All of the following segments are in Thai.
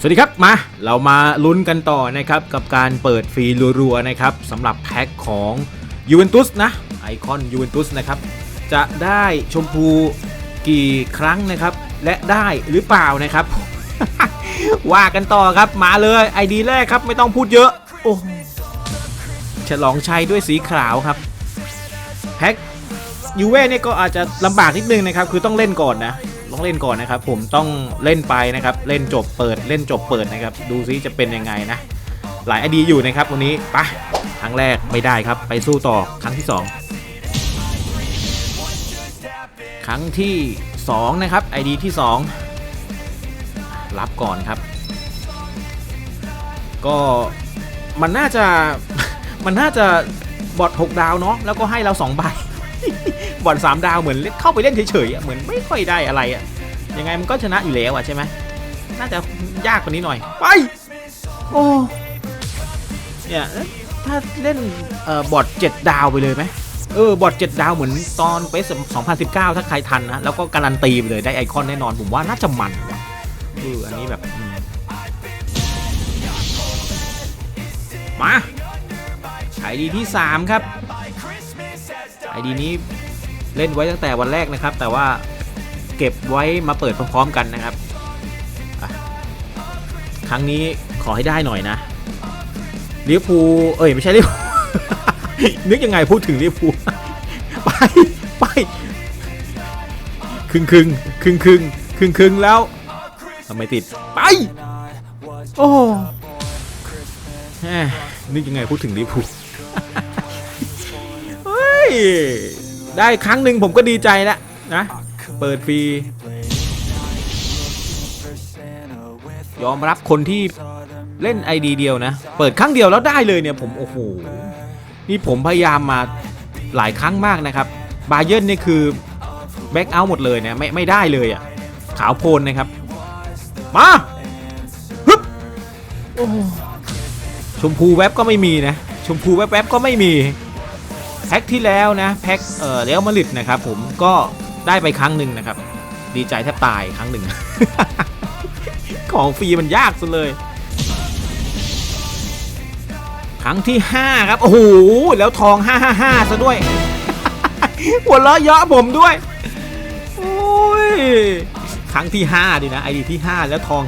สวัสดีครับ มาเรามาลุ้นกันต่อนะครับ กับการเปิดฟรีรัวๆนะครับสำหรับแพ็คของยูเวนตุสนะไอคอนยูเวนตุสนะครับ จะได้ชมพูกี่ครั้งนะครับ และได้หรือเปล่านะครับ ว่ากันต่อครับมาเลยไอดีแรกครับไม่ต้องพูดเยอะ โอ้ฉลองชัยด้วยสีขาวครับแพ็คยูเว่เนี่ยก็อาจจะลำบากนิดนึงนะครับ คือต้องเล่นก่อนนะ ต้องเล่นก่อนนะครับ ผมต้องเล่นไปนะครับ เล่นจบเปิดเล่นจบเปิดนะครับ ดูซิจะเป็นยังไงนะ หลายไอดีอยู่นะครับวันนี้ไปครั้งแรกไม่ได้ครับ ไปสู้ต่อครั้งที่ 2 ครั้งที่ 2 นะครับไอดีที่ 2 รับก่อนครับ ก็มันน่าจะมันน่าจะบอท6ดาวเนาะแล้วก็ให้เรา2ใบ บอลสามดาวเหมือนเข้าไปเล่นเฉยๆเหมือนไม่ค่อยได้อะไรอะยังไงมันก็ชนะอยู่แล้วอะใช่ไหมน่าจะยากกว่านี้หน่อยไปโอ้เนี่ยถ้าเล่นเอ่อบอทเจ็ดดาวไปเลยไหมเออบอทเจ็ดดาวเหมือนตอนเปส2019 ถ้าใครทันนะแล้วก็การันตีไปเลยได้ไอคอนแน่นอนผมว่าน่าจะมันเอออันนี้แบบมมาไอดีที่ 3 ครับ ไอดีนี้เล่นไว้ตั้งแต่วันแรกนะครับ แต่ว่าเก็บไว้มาเปิดพร้อมๆกันนะครับ ครั้งนี้ขอให้ได้หน่อยนะลิเวอร์พูลเอ้ยไม่ใช่ลิเวอร์พูลนึกยังไงพูดถึงลิเวอร์พูลไปไปครึ่งครึ่งครึ่งครึ่งครึ่งครึ่งแล้วทำไมติดไปโอ้นึกยังไงพูดถึงลิเวอร์พูล ย ได้ครั้งหนึ่งผมก็ดีใจแล้วนะ เปิดฟรี ยอมรับคนที่เล่น ID เดียวนะ เปิดครั้งเดียวแล้วได้เลยเนี่ยผมโอ้โห นี่ผมพยายามมาหลายครั้งมากนะครับ บาเย r ร์นนี่คือแบ็กเอาท์หมดเลยเนี่ยไม่ไม่ได้เลยอะ ขาวโพลนนะครับ มาฮึบชมพูแว็บก็ไม่มีนะ ชมพูแว็บๆก็ไม่มี แพ็คที่แล้วนะแพ็คเอ่อเรอัลมาดริดนะครับผมก็ได้ไปครั้งหนึ่งนะครับ ดีใจแทบตายครั้งหนึ่ง ของฟรีมันยากสุดเลย ครั้งที่ 5 ครับ โอ้โห แล้วทอง 555ซะด้วย หัวเราะเยาะผมด้วย โอ้ย ครั้งที่ 5 ดีนะไอดีที่ 5 แล้วทอง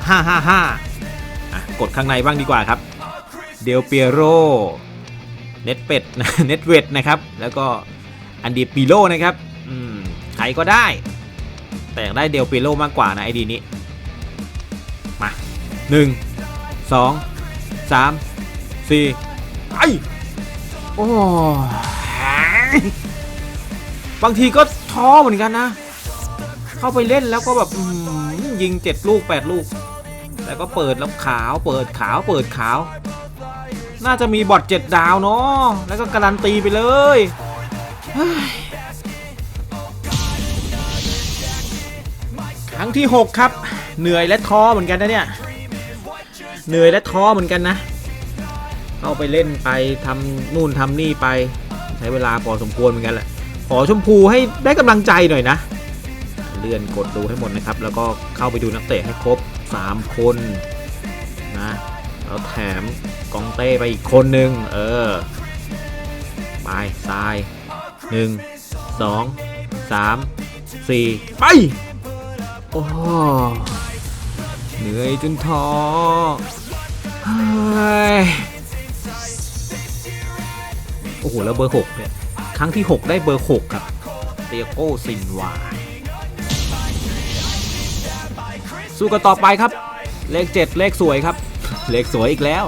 555อะกดข้างในบ้างดีกว่าครับ เดลเปียโร เน็ตเป็ดนะเน็ตเวดนะครับ แล้วก็อันดีปิโลนะครับใครก็ได้ แต่อยากได้เดลปิโลมากกว่านะไอดีนี้ มาหนึ่งสองสามสี่ไปโอ้บางทีก็ท้อเหมือนกันนะ เข้าไปเล่นแล้วก็แบบยิงเจ็ดลูกแปดลูก แต่ก็เปิดแล้วขาว เปิดขาว เปิดขาว น่าจะมีบอทเจ็ดดาวเนาะแล้วก็การันตีไปเลยครั้งที่ 6 ครับ เหนื่อยและท้อเหมือนกันนะเนี่ย เหนื่อยและท้อเหมือนกันนะ เข้าไปเล่นไปทำนู่นทำนี่ไป ใช้เวลาพอสมควรเหมือนกันแหละ ขอชมพูให้ได้กำลังใจหน่อยนะ เลื่อนกดดูให้หมดนะครับ แล้วก็เข้าไปดูนักเตะให้ครบ 3 คนนะ แล้วแถมกองเต้ไปอีกคนหนึ่งเออ ไปทรายหนึ่งสองสามสี่ไป โอ้เหนื่อยจนท้อเฮ้ยโอ้โห แล้วเบอร์หกเนี่ยครั้งที่ 6 ได้เบอร์ 6 ครับเตียโก้ซินวา สู้กันต่อไปครับ เลข 7 เลขสวยครับ เลขสวยอีกแล้ว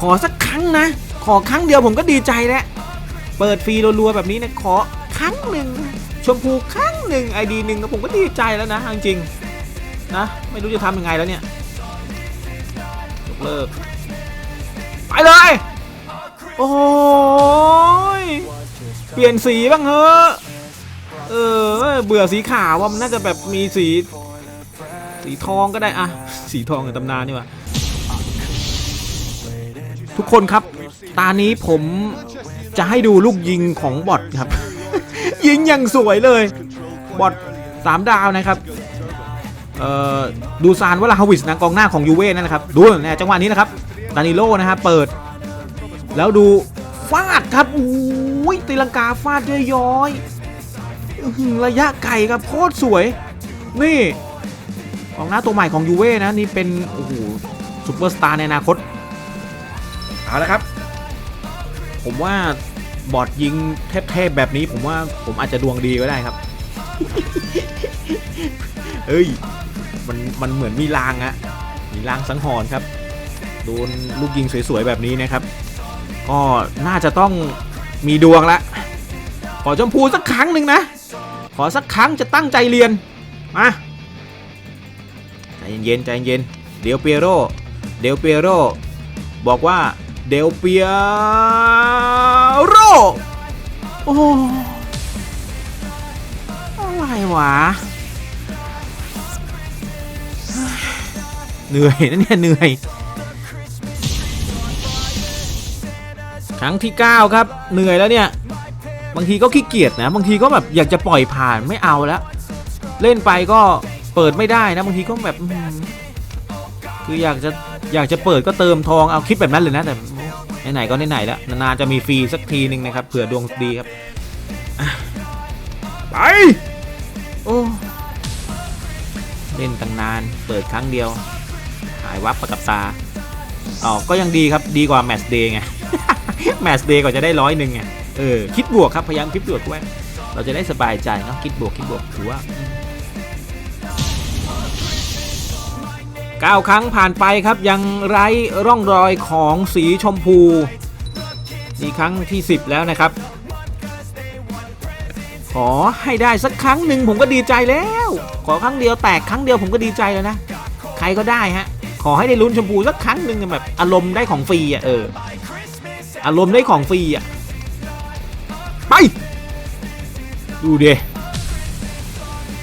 ขอสักครั้งนะ ขอครั้งเดียวผมก็ดีใจแล้ว เปิดฟรีรัวๆแบบนี้นะขอครั้งหนึ่งชมพูครั้งหนึ่งไอดีหนึ่งผมก็ดีใจแล้วนะจริงๆนะ ไม่รู้จะทำยังไงแล้วเนี่ยยกเลิก ไปเลย โอ้ยเปลี่ยนสีบ้างเถอะเออเบื่อสีขาวว่ามันน่าจะแบบมีสี สีทองก็ได้อะสีทองในตำนานนี่หว่าทุกคนครับ ตานี้ผมจะให้ดูลูกยิงของบอทครับ ยิงอย่างสวยเลยบอทสามดาวนะครับเอเอ่อดูซานวลาฮาวิสนะกองหน้าของยูเว่นั่นนะครับดูเนี่ยจังหวะนี้นะครับดานิโลนะฮะเปิด แล้วดูฟาดครับอุ้ยตีลังกาฟาดย้อยๆอื้อหือระยะไกลครับโคตรสวย นี่ กองหน้าตัวใหม่ของยูเว่นะนี่เป็นโอ้โหซูเปอร์สตาร์ในอนาคตเอาละครับ ผมว่าบอดยิงเทพๆแบบนี้ผมว่าผมอาจจะดวงดีก็ได้ครับเอ้ยมันมันเหมือนมีลางอะมีลางสังหรณ์ครับโดนลูกยิงสวยๆแบบนี้นะครับ ก็น่าจะต้องมีดวงละขอชมพูสักครั้งหนึ่งนะ ขอสักครั้งจะตั้งใจเรียนมา เย็นใจเย็น เดลเปียโร เดลเปียโร บอกว่า เดลเปียโร โอ้อะไรวะ เหนื่อยนะเนี่ยเหนื่อย ครั้งที่ 9 ครับ เหนื่อยแล้วเนี่ย บางทีก็ขี้เกียจนะ บางทีก็แบบอยากจะปล่อยผ่านไม่เอาแล้ว เล่นไปก็ เปิดไม่ได้นะบางทีก็แบบอื้อหือคืออยากจะอยากจะเปิดก็เติมทองเอาคิดแบบนั้นเลยนะแต่ไหนๆก็ไหนๆแล้วนานๆจะมีฟรีสักทีหนึ่งนะครับเผื่อดวงดีครับอะไปโอ้เล่นตั้งนาน เปิดครั้งเดียว หายวับประกับตาอ๋อก็ยังดีครับดีกว่าแมตช์เดย์ไงแมตช์เดย์ก็จะได้ร้อยหนึ่งไงเออคิดบวกครับพยายามคิดบวกไว้เราจะได้สบายใจเนาะคิดบวกคิดบวกถือว่า อืมเก้าครั้งผ่านไปครับยังไร้ร่องรอยของสีชมพูนี่ครั้งที่ 10 แล้วนะครับ ขอให้ได้สักครั้งหนึ่งผมก็ดีใจแล้ว ขอครั้งเดียวแตกครั้งเดียวผมก็ดีใจแล้วนะ ใครก็ได้ฮะ ขอให้ได้ลุ้นชมพูสักครั้งหนึ่งแบบอารมณ์ได้ของฟรีอะเออ อารมณ์ได้ของฟรีอะ ไป ดูเด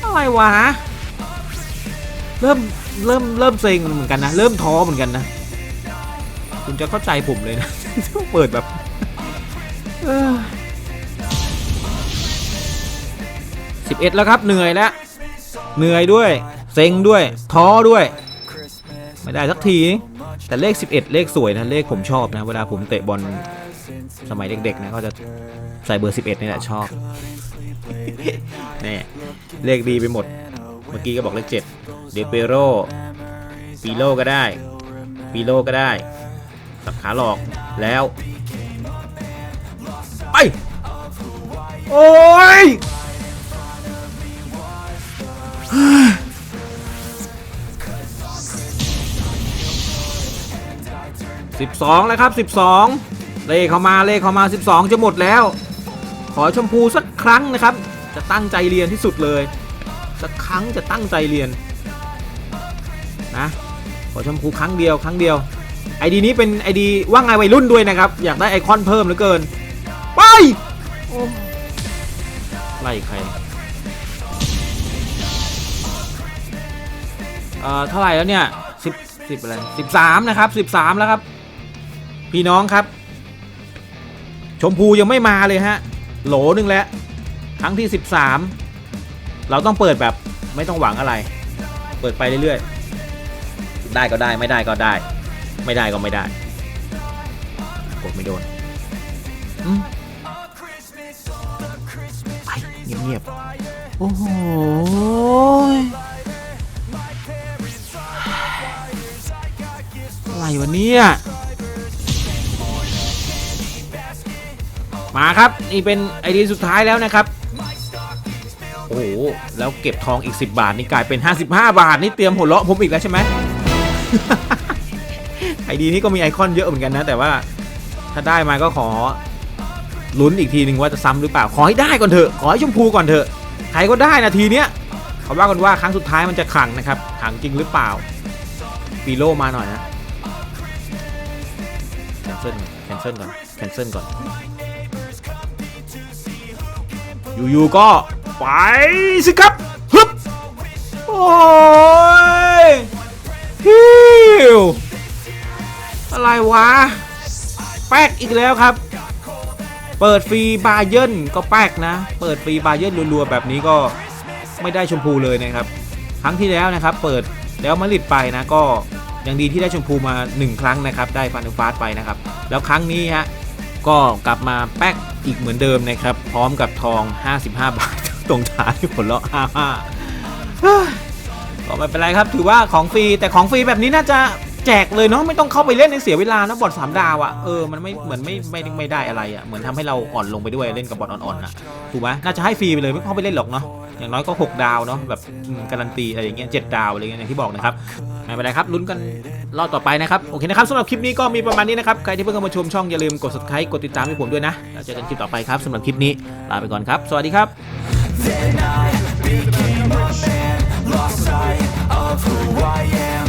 อะไรวะ เริ่ม เริ่มเริ่มเซ็งเหมือนกันนะ เริ่มท้อเหมือนกันนะ คุณจะเข้าใจผมเลยนะ เปิดแบบสิบเอ็ดแล้วครับเหนื่อยแล้ว เหนื่อยด้วย เซ็งด้วย ท้อด้วย ไม่ได้สักที แต่เลข 11 เลขสวยนะ เลขผมชอบนะ เวลาผมเตะบอลสมัยเด็กๆนะก็จะใส่เบอร์ 11 นี่แหละชอบนี่เลขดีไปหมด เมื่อกี้ก็บอกเลข7เดเปโรปีโลก็ได้ปีโลก็ได้สับขาหลอกแล้ว ไป โอ้ย12แล้วครับ12เลขเข้ามาเลขเข้ามา12จะหมดแล้ว ขอชมพูสักครั้งนะครับ จะตั้งใจเรียนที่สุดเลย สักครั้งจะตั้งใจเรียนนะขอชมพูครั้งเดียวครั้งเดียวไอดีนี้เป็นไอดีว่างไงวัยรุ่นด้วยนะครับ อยากได้ไอคอนเพิ่มเหลือเกิน ไปไล่ใครเอ่อเท่าไหร่แล้วเนี่ยสิบสิบอะไรสิบสามนะครับสิบสามแล้วครับ พี่น้องครับ ชมพูยังไม่มาเลยฮะ โหลหนึ่งแล้ว ครั้งที่13 เราต้องเปิดแบบไม่ต้องหวังอะไร เปิดไปเรื่อยๆ ได้ก็ได้ไม่ได้ก็ได้ ไม่ได้ก็ไม่ได้ กดไม่โดนอืมไปเงียบๆ โอ้โหอะไรวะเนี่ยมาครับ นี่เป็นไอเดียสุดท้ายแล้วนะครับ หแล้วเก็บทองอีก 10 บาทนี่กลายเป็น 55 บาท นี่เตรียมหัวเราะผมอีกแล้วใช่ไหมไอดีนี้ก็มีไอคอนเยอะเหมือนกันนะ แต่ว่าถ้าได้มาก็ขอลุ้นอีกทีหนึ่งว่าจะซ้ำหรือเปล่า ขอให้ได้ก่อนเถอะ ขอให้ชมพูก่อนเถอะ ใครก็ได้นาทีเนี้ยเขาว่ากันว่าครั้งสุดท้ายมันจะขังนะครับ ขังจริงหรือเปล่าปีโลมาหน่อยนะแคนเซิลแคนเซิลก่อนแคนเซิลก่อนอยู่ๆก็ ไปสิครับฮึบโอ้ยฮิวอะไรวะ แป๊กอีกแล้วครับ เปิดฟรีบาเยินก็แป๊กนะ เปิดฟรีบาเยินรัวๆแบบนี้ก็ไม่ได้ชมพูเลยนะครับ ครั้งที่แล้วนะครับ เปิดแล้วมาดริดไปนะก็ยังดีที่ได้ชมพูมา 1 ครั้งนะครับ ได้ฟันฟาสไปนะครับ แล้วครั้งนี้ฮะก็กลับมาแป๊กอีกเหมือนเดิมนะครับ พร้อมกับทอง 55 บาท ตรงท้ายผลเลาะ55ก็ไม่เป็นไรครับ ถือว่าของฟรีแต่ของฟรีแบบนี้น่าจะแจกเลยเนาะไม่ต้องเข้าไปเล่นในเสียเวลานะบอทสามดาวอะ่ะเออมันไม่เหมือนไม่ไม่ไม่ได้อะไรอะ่ะเหมือนทำให้เราอ่อนลงไปด้วยเล่นกับบอทอ่อนๆอะถูกไหมน่าจะให้ฟรีไปเลยไม่เข้าไปเล่นหรอกเนาะอย่างน้อยก็ 6 ดาวเนาะแบบการันตีอะไรอย่างเงี้ยเจ็ดดาวอะไรเงี้ยอย่างที่บอกนะครับไม่เป็นไรครับลุ้นกันรอบต่อไปนะครับโอเคนะครับสำหรับคลิปนี้ก็มีประมาณนี้นะครับใครที่เพิ่งเข้ามาชมช่องอย่าลืมกด subscribe กดติดตามให้ผมด้วยนะแล้วเจอกันคลิปต่อไปครับสำหรับคลิปนี้ลาไปก่อนครับ สวัสดีครับ Then I became a man, lost sight of who I am,